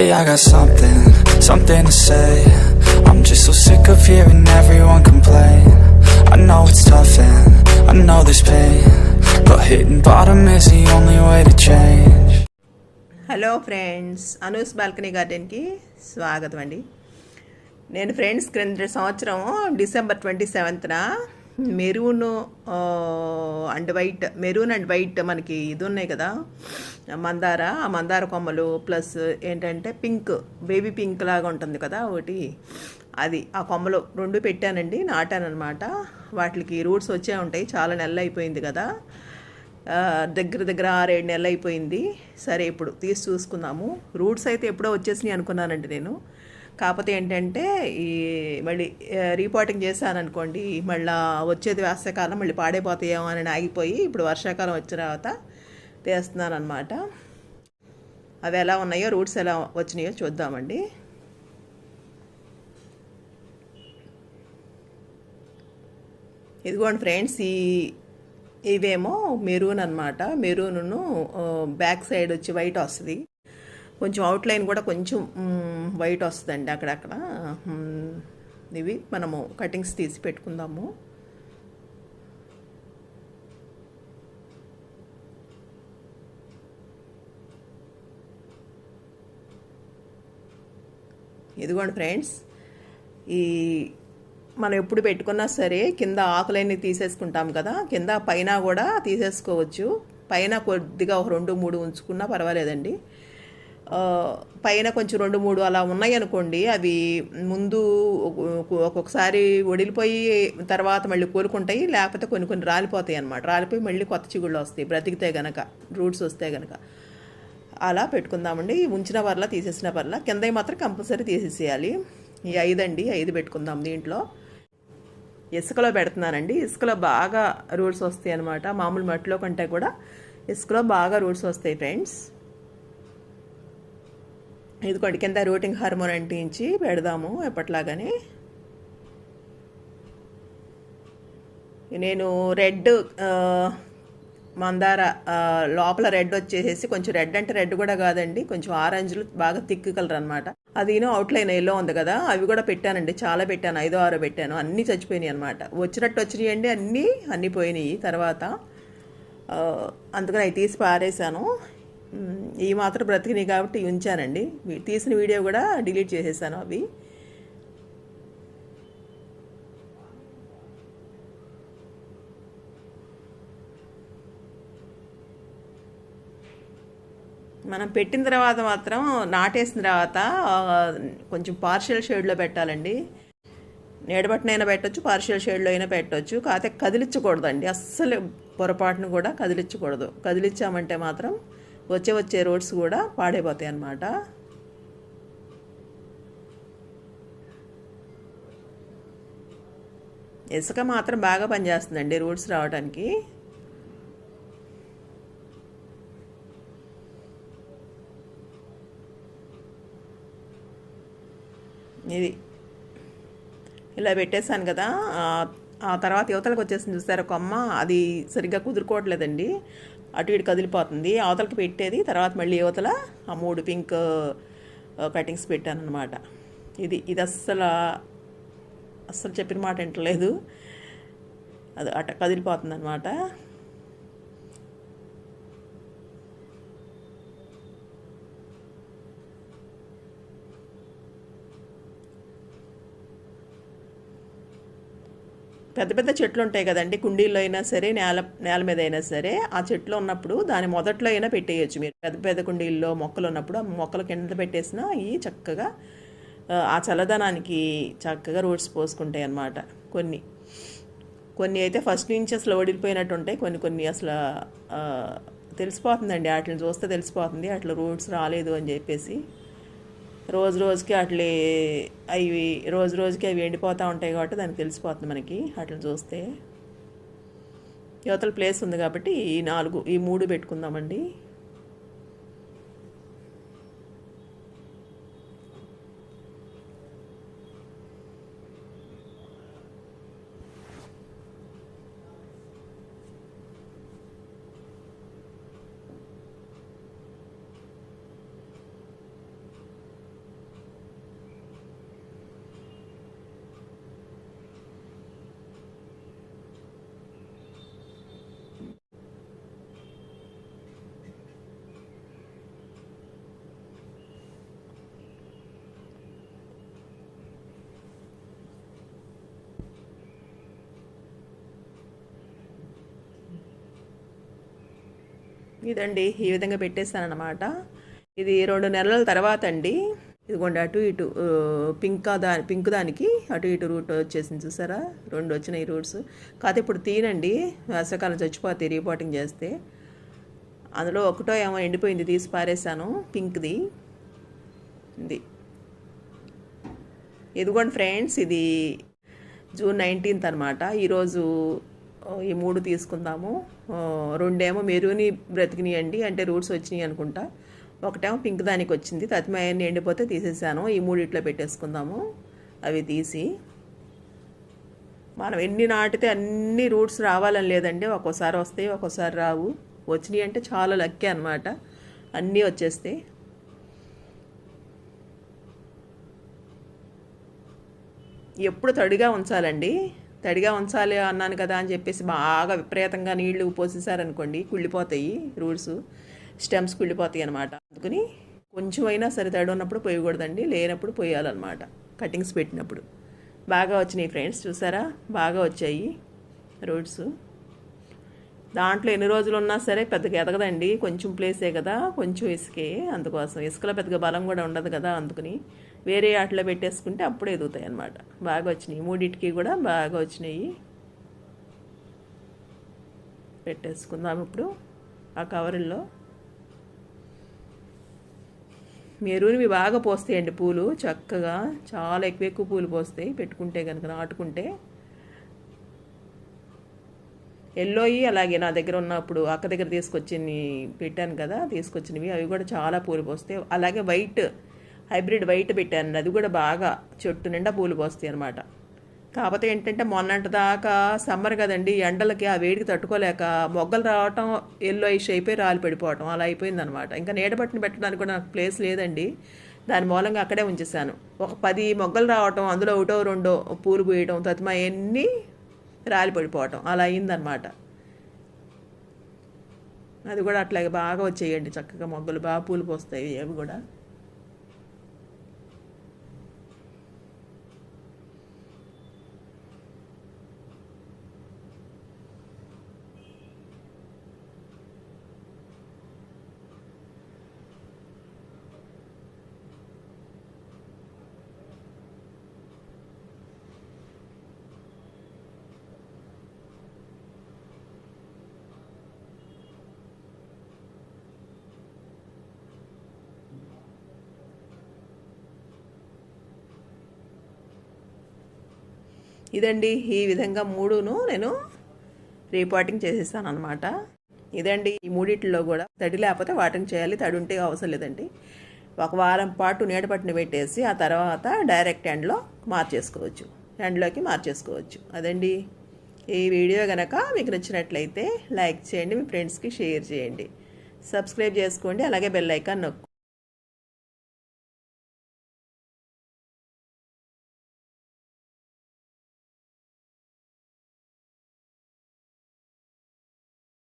Hey, I got something, something to say. I'm just so sick of hearing everyone complain. I know it's tough and I know there's pain. But hitting bottom is the only way to change. Hello friends Anu's balcony గార్డెన్కి స్వాగతం అండి నేను friends క్రింద సంవత్సరం December twenty సెవెంత్న maroon and white maroon and white మనకి ఇది ఉన్నాయి కదా మందార ఆ మందార కొమ్మలు ప్లస్ ఏంటంటే పింక్ బేబీ పింక్ లాగా ఉంటుంది కదా ఒకటి. అది ఆ కొమ్మలు రెండు పెట్టానండి నాటానమాట వాటికి రూట్స్ వచ్చే ఉంటాయి చాలా నెలలు అయిపోయింది కదా. దగ్గర దగ్గర ఆరేడు నెలలు అయిపోయింది. సరే ఇప్పుడు తీసి చూసుకుందాము. రూట్స్ అయితే ఎప్పుడో వచ్చేసినాయి అనుకున్నానండి నేను. కాకపోతే ఏంటంటే ఈ మళ్ళీ రీపోర్టింగ్ చేశాను అనుకోండి మళ్ళీ వచ్చేది వేసవకాలం మళ్ళీ పాడైపోతాయేమో అని ఆగిపోయి ఇప్పుడు వర్షాకాలం వచ్చిన తర్వాత తీస్తున్నాను అనమాట అవి ఎలా ఉన్నాయో రూట్స్ ఎలా వచ్చినాయో చూద్దామండి. ఇదిగోండి ఫ్రెండ్స్ ఈ ఇవేమో మెరూన్ అనమాట మెరూను బ్యాక్ సైడ్ వచ్చి వైట్ వస్తుంది. కొంచెం అవుట్లైన్ కూడా కొంచెం వైట్ వస్తుందండి అక్కడక్కడ. ఇవి మనము కటింగ్స్ తీసి పెట్టుకుందాము. ఇదిగోండి ఫ్రెండ్స్ ఈ మనం ఎప్పుడు పెట్టుకున్నా సరే కింద ఆకులన్నీ తీసేసుకుంటాం కదా కింద పైన కూడా తీసేసుకోవచ్చు. పైన కొద్దిగా ఒక రెండు మూడు ఉంచుకున్నా పర్వాలేదండి. పైన కొంచెం రెండు మూడు అలా ఉన్నాయి అనుకోండి అవి ముందు ఒక్కొక్కసారి వడిలిపోయి తర్వాత మళ్ళీ కోలుకుంటాయి లేకపోతే కొన్ని కొన్ని రాలిపోతాయి అన్నమాట. రాలిపోయి మళ్ళీ కొత్త చిగుళ్ళు వస్తాయి బ్రతికితే గనక రూట్స్ వస్తే గనక. అలా పెట్టుకుందామండి. ఉంచిన పర్లా తీసేసిన పర్లా కింద మాత్రం కంపల్సరీ తీసేసేయాలి. ఈ ఐదు అండి ఐదు పెట్టుకుందాం దీంట్లో. ఇసుకలో పెడుతున్నానండి. ఇసుకలో బాగా రూట్స్ వస్తాయి అనమాట మామూలు మట్టిలో కంటే కూడా ఇసుకలో బాగా రూట్స్ వస్తాయి ఫ్రెండ్స్. ఇదిగోండి కింద రూటింగ్ హార్మోన్ అంటించి పెడదాము ఎప్పట్లాగానే. నేను రెడ్ మందార లోపల రెడ్ వచ్చేసేసి కొంచెం రెడ్ అంటే రెడ్ కూడా కాదండి కొంచెం ఆరెంజ్లు బాగా థిక్ కలర్ అనమాట అదిను అవుట్లైన్ ఎల్లో ఉంది కదా అవి కూడా పెట్టానండి చాలా పెట్టాను ఐదో ఆరో పెట్టాను అన్నీ చచ్చిపోయినాయి అనమాట వచ్చినట్టు వచ్చినాయి అండి అన్నీ అన్నీ పోయినాయి. తర్వాత అందుకని అవి తీసి పారేశాను. ఈ మాత్రం బ్రతికినాయి కాబట్టి ఉంచానండి. తీసిన వీడియో కూడా డిలీట్ చేసేసాను అవి. మనం పెట్టిన తర్వాత మాత్రం నాటేసిన తర్వాత కొంచెం పార్షియల్ షేడ్లో పెట్టాలండి. నీడబట్టినైనా పెట్టచ్చు పార్షియల్ షేడ్లో అయినా పెట్టొచ్చు. కాకపోతే కదిలించకూడదండి. అస్సలు పొరపాటును కూడా కదిలించకూడదు. కదిలించామంటే మాత్రం వచ్చే వచ్చే రోడ్స్ కూడా పాడైపోతాయి అన్నమాట. ఇసుక మాత్రం బాగా పనిచేస్తుందండి రూట్స్ రావడానికి ఇది ఇలా పెట్టేశాను కదా. ఆ- తర్వాత యువతలకు వచ్చేసింది చూసారు అమ్మ అది సరిగ్గా కుదురుకోవట్లేదండి. అటు ఇటు కదిలిపోతుంది. అవతలకి పెట్టేది తర్వాత మళ్ళీ యువతల ఆ మూడు పింక్ కటింగ్స్ పెట్టాను అనమాట ఇది ఇది అస్సలు అస్సలు చెప్పిన మాట వింటలేదు. అది అట కదిలిపోతుంది అనమాట పెద్ద పెద్ద చెట్లు ఉంటాయి కదండి. కుండీల్లో అయినా సరే నేల నేల మీద అయినా సరే ఆ చెట్లు ఉన్నప్పుడు దాని మొదట్లో అయినా పెట్టేయచ్చు మీరు. పెద్ద పెద్ద కుండీల్లో మొక్కలు ఉన్నప్పుడు ఆ మొక్కల కింద పెట్టేసినా ఇవి చక్కగా ఆ, చల్లదనానికి చక్కగా రూట్స్ పోసుకుంటాయి అన్నమాట. కొన్ని కొన్ని అయితే ఫస్ట్ నుంచి అసలు ఓడిపోయినట్టు ఉంటాయి. కొన్ని కొన్ని అసలు తెలిసిపోతుందండి. వాటిని చూస్తే తెలిసిపోతుంది. అట్లా రూట్స్ రాలేదు అని చెప్పేసి. రోజు రోజుకి అట్లే అవి రోజు రోజుకి అవి ఎండిపోతూ ఉంటాయి కాబట్టి దానికి తెలిసిపోతుంది మనకి. అట్లా చూస్తే యువతల ప్లేస్ ఉంది కాబట్టి ఈ నాలుగు ఈ మూడు పెట్టుకుందామండి. ఇదండి ఈ విధంగా పెట్టేస్తానమాట ఇది రెండు నెలల తర్వాత అండి. ఇదిగోండి అటు ఇటు పింక్ దా పింక్ దానికి అటు ఇటు రూట్ వచ్చేసింది చూసారా? రెండు వచ్చినాయి రూట్స్. కాకపోతే ఇప్పుడు తీనండి వర్షాకాలం చచ్చిపోతే రీపోటింగ్ చేస్తే. అందులో ఒకటో ఏమో ఎండిపోయింది తీసి పారేసాను పింక్ది. ఇది. ఇదిగోండి ఫ్రెండ్స్ ఇది జూన్ నైన్టీన్త్ అనమాట ఈరోజు ఈ మూడు తీసుకుందాము. రెండేమో మెరూని బ్రతికినాయండి అంటే రూట్స్ వచ్చినాయి అనుకుంటా. ఒకటేమో పింక్ దానికి వచ్చింది తతిమయాన్ని ఎండిపోతే తీసేసాను. ఈ మూడు ఇట్లా పెట్టేసుకుందాము అవి తీసి. మనం ఎన్ని నాటితే అన్ని రూట్స్ రావాలని లేదండి ఒక్కోసారి వస్తాయి ఒక్కోసారి రావు. వచ్చినాయి అంటే చాలా లక్కీ అనమాట అన్నీ వచ్చేస్తాయి. ఎప్పుడు తడిగా ఉంచాలండి. తడిగా ఉంచాలి అన్నాను కదా అని చెప్పేసి బాగా విపరీతంగా నీళ్ళు పోసేసారనుకోండి కుళ్ళిపోతాయి రూట్స్ స్టెమ్స్ కుళ్ళిపోతాయి అనమాట అందుకని కొంచెం అయినా సరే తడి ఉన్నప్పుడు పోయకూడదండి లేనప్పుడు పోయాలన్నమాట కటింగ్స్ పెట్టినప్పుడు. బాగా వచ్చినాయి ఫ్రెండ్స్ చూసారా? బాగా వచ్చాయి రూట్స్ దాంట్లో ఎన్ని రోజులు ఉన్నా సరే పెద్దగా ఎదగదండి కొంచెం ప్లేసే కదా కొంచెం ఇసుకే అందుకోసం. ఇసుకలో పెద్దగా బలం కూడా ఉండదు కదా అందుకని వేరే ఆటలో పెట్టేసుకుంటే అప్పుడు ఎదుగుతాయి అన్నమాట. బాగా వచ్చినాయి. మూడింటికి కూడా బాగా వచ్చినాయి. పెట్టేసుకుందాం ఇప్పుడు ఆ కవర్లో. మెరూన్వి బాగా పోస్తాయండి పూలు. చక్కగా చాలా ఎక్కువ ఎక్కువ పూలు పోస్తాయి. పెట్టుకుంటే కనుక నాటుకుంటే. ఎల్లోయి అలాగే నా దగ్గర ఉన్నప్పుడు అక్క దగ్గర తీసుకొచ్చి పెట్టాను కదా తీసుకొచ్చినవి. అవి కూడా చాలా పూలు పోస్తాయి. అలాగే వైట్ హైబ్రిడ్ వైట్ పెట్టాను అది కూడా బాగా చెట్టు నిండా పూలు పోస్తాయి అనమాట కాకపోతే ఏంటంటే మొన్నటి దాకా సమ్మర్ కదండి ఎండలకి ఆ వేడికి తట్టుకోలేక మొగ్గలు రావటం ఎల్లో ఐష్ అయిపోయి రాలి పడిపోవటం అలా అయిపోయింది అనమాట ఇంకా నీడబట్టిని పెట్టడానికి కూడా నాకు ప్లేస్ లేదండి. దాని మూలంగా అక్కడే ఉంచేసాను ఒక పది మొగ్గలు రావటం అందులో ఒకటో రెండో పూలు పూయటం తత్మా ఎన్ని రాలి పడిపోవటం అలా అయిందనమాట అది కూడా అట్లాగే బాగా వచ్చేయండి. చక్కగా మొగ్గలు బాగా పూలు పోస్తాయి అవి కూడా. ఇదండి ఈ విధంగా మూడును నేను రీపాటింగ్ చేసేసాను అనమాట ఇదండి ఈ మూడిట్లో కూడా తడి లేకపోతే వాటింగ్ చేయాలి తడి ఉంటే అవసరం లేదండి. ఒక వారం పాటు నీడ పట్టిన పెట్టేసి ఆ తర్వాత డైరెక్ట్ ఎండ్లో మార్చేసుకోవచ్చు. ఎండ్లోకి మార్చేసుకోవచ్చు. అదండి. ఈ వీడియో కనుక మీకు నచ్చినట్లయితే లైక్ చేయండి మీ ఫ్రెండ్స్కి షేర్ చేయండి. సబ్స్క్రైబ్ చేసుకోండి అలాగే బెల్ ఐకాన్ నొక్కు